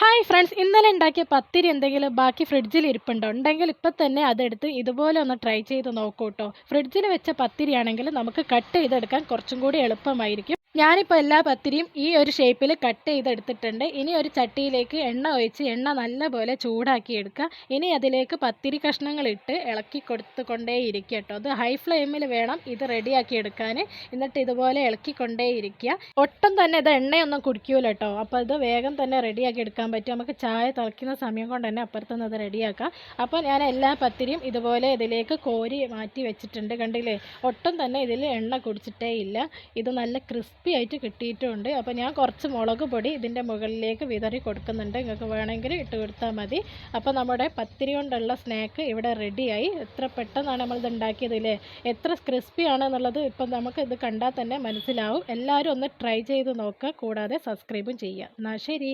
Hi friends ഇന്നലെ ഉണ്ടാക്കിയ പത്തിരി എന്തെങ്കിലും ബാക്കി ഫ്രിഡ്ജിൽ ഇരിപ്പുണ്ടോ? ഉണ്ടെങ്കിൽ ഇപ്പം തന്നെ അതെടുത്ത് ഇതുപോലെ ഒന്ന് ട്രൈ ചെയ്ത് നോക്കൂട്ടോ ഫ്രിഡ്ജിൽ വെച്ച പത്തിരിയാണെങ്കിൽ നമുക്ക് കട്ട് ചെയ്തെടുക്കാൻ കുറച്ചും കൂടി എളുപ്പമായിരിക്കും. ഞാനിപ്പോൾ എല്ലാ പത്തിരിയും ഈ ഒരു ഷേപ്പിൽ കട്ട് ചെയ്തെടുത്തിട്ടുണ്ട്. ഇനി ഒരു ചട്ടിയിലേക്ക് എണ്ണ ഒഴിച്ച് എണ്ണ നല്ലപോലെ ചൂടാക്കി എടുക്കുക. ഇനി അതിലേക്ക് പത്തിരി കഷ്ണങ്ങൾ ഇട്ട് ഇളക്കി കൊടുത്തുകൊണ്ടേ ഇരിക്കുക കേട്ടോ. അത് ഹൈ ഫ്ലെയിമിൽ വേണം ഇത് റെഡിയാക്കി എടുക്കാൻ എന്നിട്ട് ഇതുപോലെ ഇളക്കിക്കൊണ്ടേ ഇരിക്കുക ഒട്ടും തന്നെ ഇത് എണ്ണയൊന്നും കുടിക്കൂല കേട്ടോ. അപ്പോൾ ഇത് വേഗം തന്നെ റെഡിയാക്കി എടുക്കാൻ പറ്റും. നമുക്ക് ചായ തിളയ്ക്കുന്ന സമയം കൊണ്ട് തന്നെ അപ്പുറത്തുനിന്ന് അത് റെഡിയാക്കാം അപ്പോൾ ഞാൻ എല്ലാ പത്തിരിയും ഇതുപോലെ ഇതിലേക്ക് കോരി മാറ്റി വെച്ചിട്ടുണ്ട്. കണ്ടില്ലേ? ഒട്ടും തന്നെ ഇതിൽ എണ്ണ കുടിച്ചിട്ടേ ഇല്ല. ഇത് നല്ല ക്രിസ്പി ക്രിസ്പി ആയിട്ട് കിട്ടിയിട്ടുണ്ട്. അപ്പോൾ ഞാൻ കുറച്ച് മുളക് പൊടി ഇതിന്റെ മുകളിലേക്ക് വിതറി കൊടുക്കുന്നുണ്ട്. നിങ്ങൾക്ക് വേണമെങ്കിൽ ഇട്ട് കൊടുത്താൽ മതി. അപ്പോൾ നമ്മുടെ പത്തിരി കൊണ്ടുള്ള സ്നാക്ക് ഇവിടെ റെഡിയായി എത്ര പെട്ടെന്നാണ് നമ്മളിത് ഉണ്ടാക്കിയത് ഇല്ലേ? എത്ര ക്രിസ്പി ആണെന്നുള്ളത് ഇപ്പം നമുക്ക് ഇത് കണ്ടാൽ തന്നെ മനസ്സിലാവും. എല്ലാവരും ഒന്ന് ട്രൈ ചെയ്ത് നോക്കുക. കൂടാതെ സബ്സ്ക്രൈബും ചെയ്യുക. എന്നാൽ ശരി.